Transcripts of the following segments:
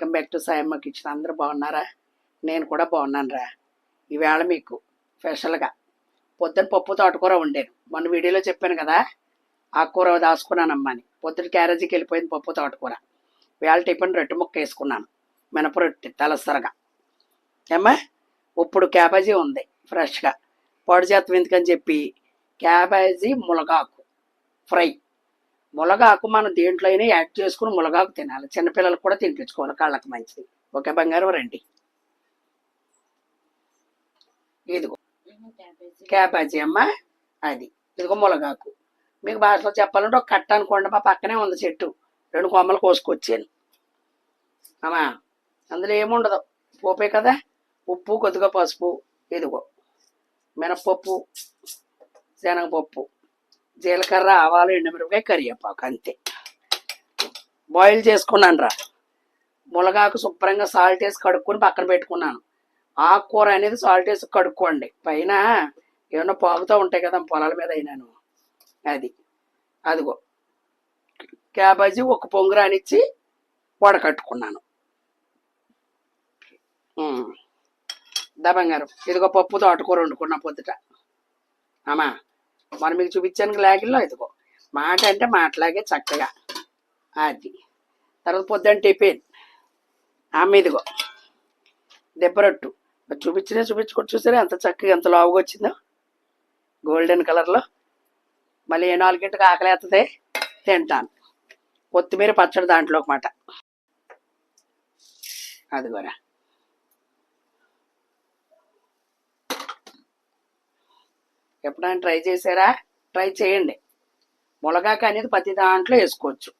Welcome back to Sayamma kitchen. అందరూ బాగున్నారా? నేను కూడా బాగున్నాను రా ఈవేళ మీకు స్పెషల్గా పొద్దున పప్పు తోటకూర వండాను. మొన్న వీడియోలో చెప్పాను కదా ఆ కూర దాచుకున్నానమ్మా అని. పొద్దున క్యారేజీకి వెళ్ళిపోయింది పప్పు తోటకూర. వేళ టిఫిన్ రొట్టె ముక్క వేసుకున్నాను. మినప రొట్టె తలసరగా ఏమ్మా? ఇప్పుడు క్యాబేజీ ఉంది ఫ్రెష్గా. పొడి చేతం ఎందుకని చెప్పి? Cabbage ములగాకు fry. ములగాకు మనం దేంట్లో అయినా యాడ్ చేసుకుని ములగాకు తినాలి. చిన్నపిల్లలకు కూడా తినిపించుకోవాలి కాళ్ళకి మంచిది. ఓకే బంగారం రండి. ఇదిగో. క్యాబేజీ అమ్మ అది. ఇదిగో ములగాకు. మీకు భాషలో చెప్పాలంటే ఒక కట్ట అనుకోండి మా పక్కనే ఉంది చెట్టు. రెండు కొమ్మలు కోసుకొచ్చాను. అమ్మా అందులో ఏముండదు. పోపే కదా? ఉప్పు కొద్దిగా పసుపు. ఇదిగో. మినప్పప్పు శనగపప్పు. జీలకర్ర ఆవాలు ఎండుమిరపకాయ కరివేపాకు అంతే. బాయిల్ చేసుకున్నాను రా మునగాకు శుభ్రంగా సాల్ట్ వేసి కడుక్కొని పక్కన పెట్టుకున్నాను. ఆకుకూర అనేది సాల్ట్ వేసి కడుక్కోండి. పైన ఏమన్నా పాగుతూ ఉంటాయి కదా పొలాల మీద అయినాను. అది. అదిగో. క్యాబేజీ ఒక పొంగురానిచ్చి వడకట్టుకున్నాను. దబంగారు బంగారం. ఇదిగో పప్పు తోటకూర వండుకున్నా పొద్దుట. అమ్మా. మనం మీకు చూపించాను లాగిల్లో ఇదిగో. మాట అంటే మాటలాగే చక్కగా. అది. తర్వాత పొద్దున్న టిఫిన్ ఆమె ఇదిగో. దెబ్బరొట్టు చూపించినా చూపించుకుంటూ చూసారా? ఎంత చక్కగా ఎంత లావుగా వచ్చిందో. గోల్డెన్ కలర్లో. మళ్ళీ ఏ నాలుగింటికి ఆకలేస్తుంది తింటాను. కొత్తిమీర పచ్చడి దాంట్లో ఒక మాట. అదిగోరా. ఎప్పుడైనా ట్రై చేశారా? ట్రై చేయండి. మునగాక అనేది ప్రతి దాంట్లో వేసుకోవచ్చు.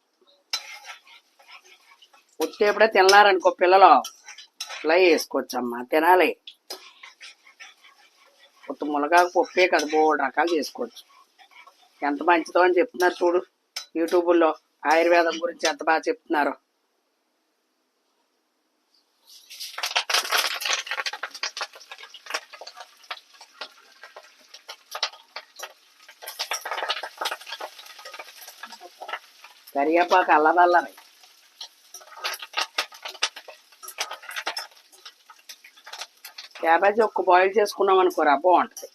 ఉత్తి ఎప్పుడే తినలారనుకో పిల్లలు ఇలా వేసుకోవచ్చు అమ్మ తినాలి. కొత్త మునగాకు పప్పే కదా బోడు రకాలు చేసుకోవచ్చు. ఎంత మంచిదో అని చెప్తున్నారు చూడు యూట్యూబ్లో ఆయుర్వేదం గురించి ఎంత బాగా చెప్తున్నారు. కరివేపాకు అల్లదల్లరి క్యాబేజీ ఒక్క బాయిల్ చేసుకున్నాం అనుకోరా బాగుంటుంది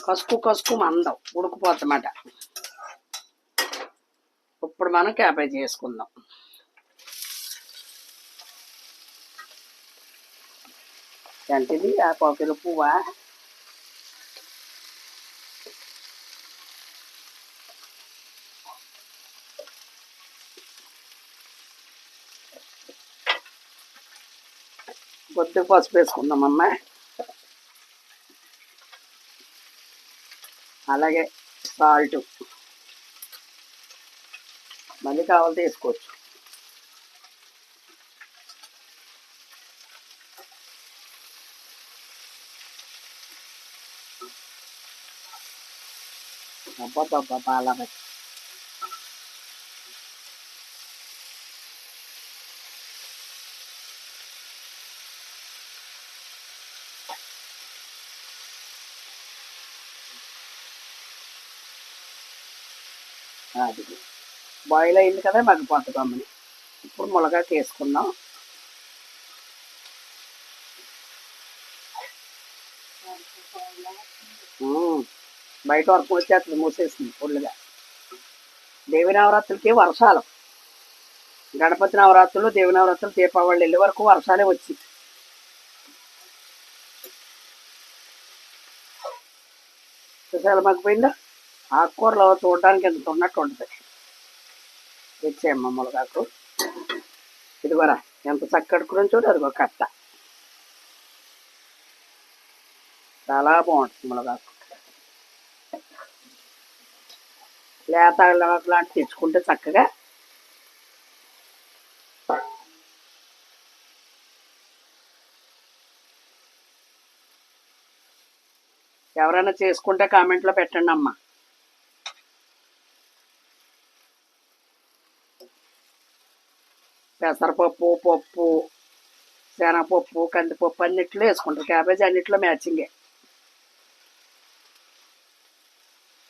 కసుకు కసుకు మందం ఉడుకుపోద్దన్నమాట ఇప్పుడు మనం క్యాబేజీ వేసుకుందాం. ఏంటిది? ఆ పావుకిలో పువ్వా కొద్ది పసుపు వేసుకుందామమ్మా. అలాగే సాల్ట్. మళ్ళీ కావాలి వేసుకోవచ్చు. అబ్బా అలా అది. బాయిల్ అయింది కదా మగ్గిపోతుంది అమ్మని ఇప్పుడు మునగాకు వేసుకుందాం బయట వరకు వచ్చేస్తుంది మూసేస్తుంది ఫుల్గా దేవి నవరాత్రులకి వర్షాలు. గణపతి నవరాత్రులు దేవి నవరాత్రులు దీపావళి వెళ్ళే వరకు వర్షాలే వచ్చి. చూసారా మగ్గిపోయిందా ఆకుకూరలో చూడడానికి ఎంత ఉన్నట్టు ఉంటుంది. తెచ్చేయమ్మ ములగాకు ఇదిగోరా ఎంత చక్కడుకుని చూడు అదిగో కట్ట. చాలా బాగుంటుంది ములగాకు లేత లాంటి తెచ్చుకుంటే చక్కగా ఎవరైనా చేసుకుంటే కామెంట్లో పెట్టండి అమ్మా. పెసరపప్పు పప్పు శనగపప్పు కందిపప్పు అన్నిట్లో వేసుకుంటారు క్యాబేజీ అన్నిట్లో మ్యాచింగే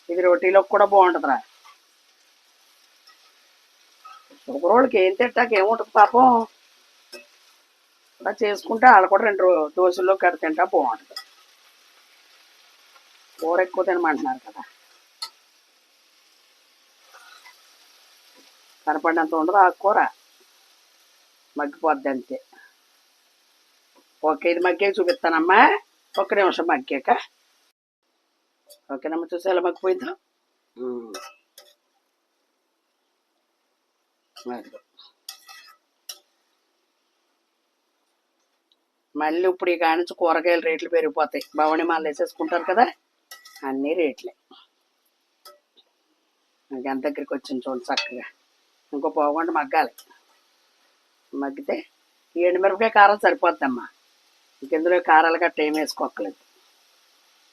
ఇది రోటీలోకి కూడా బాగుంటుందిరా. షుగర్ వాళ్ళకి ఏం తింటాక ఏముంటుంది పాపం? అలా చేసుకుంటే వాళ్ళు కూడా రెండు దోశల్లో కడ తింటా బాగుంటుంది. కూర ఎక్కువ తినమంటున్నారు కదా. కనపడినంత ఉండదు ఆ కూర. మగ్గిపోద్ది అంతే ఓకే ఇది మగ్గే చూపిస్తానమ్మా. ఒక నిమిషం మగ్గాక. ఓకేనమ్మా చూసి ఎలా మగ్గిపోయిందో? మళ్ళీ ఇప్పుడు ఈ నుంచి కూరగాయల రేట్లు పెరిగిపోతాయి. భవని మాలు వేసేసుకుంటారు కదా అన్నీ రేట్లే. నాకు ఎంత దగ్గరికి వచ్చింది చూడండి చక్కగా. ఇంకో పోగొండ మగ్గాలి. మగ్గితే ఈ ఎండుమిరపకాయ కారం సరిపోద్దమ్మా. ఇంకెందులో కారాలు గట్ట ఏం వేసుకోక్కలేదు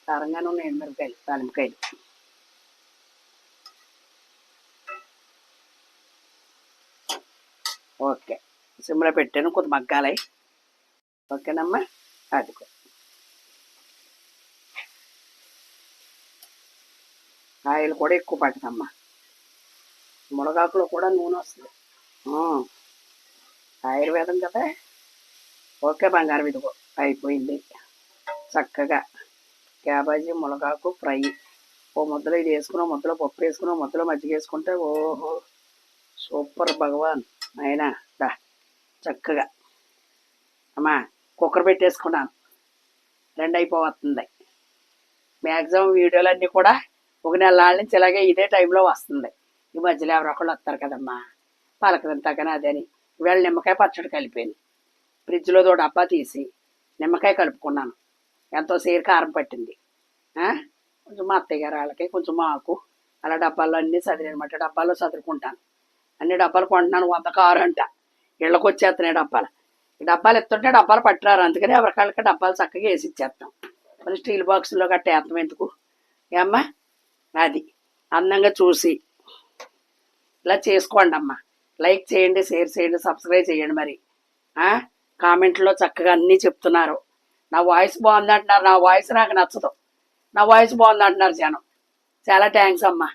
కారంగానే ఉన్నాయి ఎండుమిరపకాయలు తాలింపకాయలు ఓకే సిమ్లో పెట్టాను కొంత మగ్గాలి. ఓకేనమ్మా అదిగో. ఆయిల్ కూడా ఎక్కువ పట్టదమ్మా మునగాకులో కూడా నూనె వస్తుంది. ఆయుర్వేదం కదా? ఓకే బంగారం ఇదిగో అయిపోయింది. చక్కగా క్యాబేజీ మునగాకు ఫ్రై. ఓ ముద్దలో ఇది వేసుకున్నాం ముద్దలో పప్పు వేసుకున్నాం ముద్దలో మజ్జిగ వేసుకుంటే ఓహో సూపర్ భగవాన్. అయినా దా చక్కగా. అమ్మా కుక్కర్ పెట్టేసుకున్నాను. రెండు అయిపోతుంది మ్యాక్సిమం వీడియోలన్నీ కూడా ఒక నెల నాళ్ళ నుంచి ఇలాగే ఇదే టైంలో వస్తుంది. ఈ మధ్యలో ఎవరో ఒకళ్ళు వస్తారు కదమ్మా. పలకదంతా కానీ అదని ఇవాళ నిమ్మకాయ పచ్చడి కలిపాను. ఫ్రిడ్జ్లో తో డబ్బా తీసి నిమ్మకాయ కలుపుకున్నాను. ఎంతో సేరు కారం పట్టింది. కొంచెం మా అత్తయ్య గారు వాళ్ళకి కొంచెం మాకు. అలా డబ్బాల్లో అన్నీ చదివినమాట డబ్బాల్లో చదువుకుంటాను అన్ని డబ్బాలు కొంటున్నాను వంద కారు అంట. ఇళ్ళకి వచ్చేస్తున్నాయి డబ్బాలు. ఈ డబ్బాలు ఎత్తుంటే డబ్బాలు పట్టారు అందుకని ఎవరికాళ్ళకి డబ్బాలు చక్కగా వేసి ఇచ్చేస్తాం. మరి స్టీల్ కట్టే కట్టేస్తాం ఎందుకు? ఏమ్మా అది. అందంగా చూసి. ఇలా చేసుకోండి అమ్మా లైక్ చేయండి షేర్ చేయండి సబ్స్క్రైబ్ చేయండి మరి. కామెంట్లో చక్కగా అన్నీ చెప్తున్నారు. నా వాయిస్ బాగుంది అంటున్నారు నా వాయిస్ నాకు నచ్చదు. నా వాయిస్ బాగుంది అంటున్నారు జనం. చాలా థ్యాంక్స్ అమ్మా.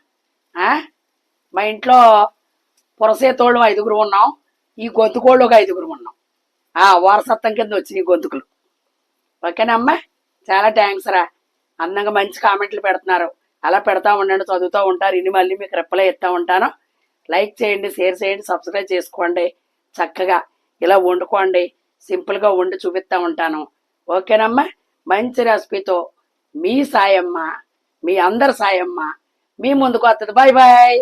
మా ఇంట్లో పురసేతోళ్ళు ఐదుగురు ఉన్నాం. ఈ గొంతుకోళ్ళు ఒక ఐదుగురు ఉన్నాం. ఆ వారసత్వం కింద వచ్చిన ఈ గొంతుకులు. ఓకేనమ్మా చాలా థ్యాంక్స్ రా. అందంగా మంచి కామెంట్లు పెడుతున్నారు. అలా పెడతా ఉండండి చదువుతూ ఉంటారు. ఇన్ని మళ్ళీ మీకు రిప్లై ఇస్తూ ఉంటాను. లైక్ చేయండి షేర్ చేయండి సబ్స్క్రైబ్ చేసుకోండి. చక్కగా ఇలా వండుకోండి. సింపుల్గా వండి చూపిస్తూ ఉంటాను. ఓకేనమ్మా? మంచి రెసిపీతో మీ సాయమ్మ మీ అందరి సాయమ్మ మీ ముందుకు వస్తుంది. Bye bye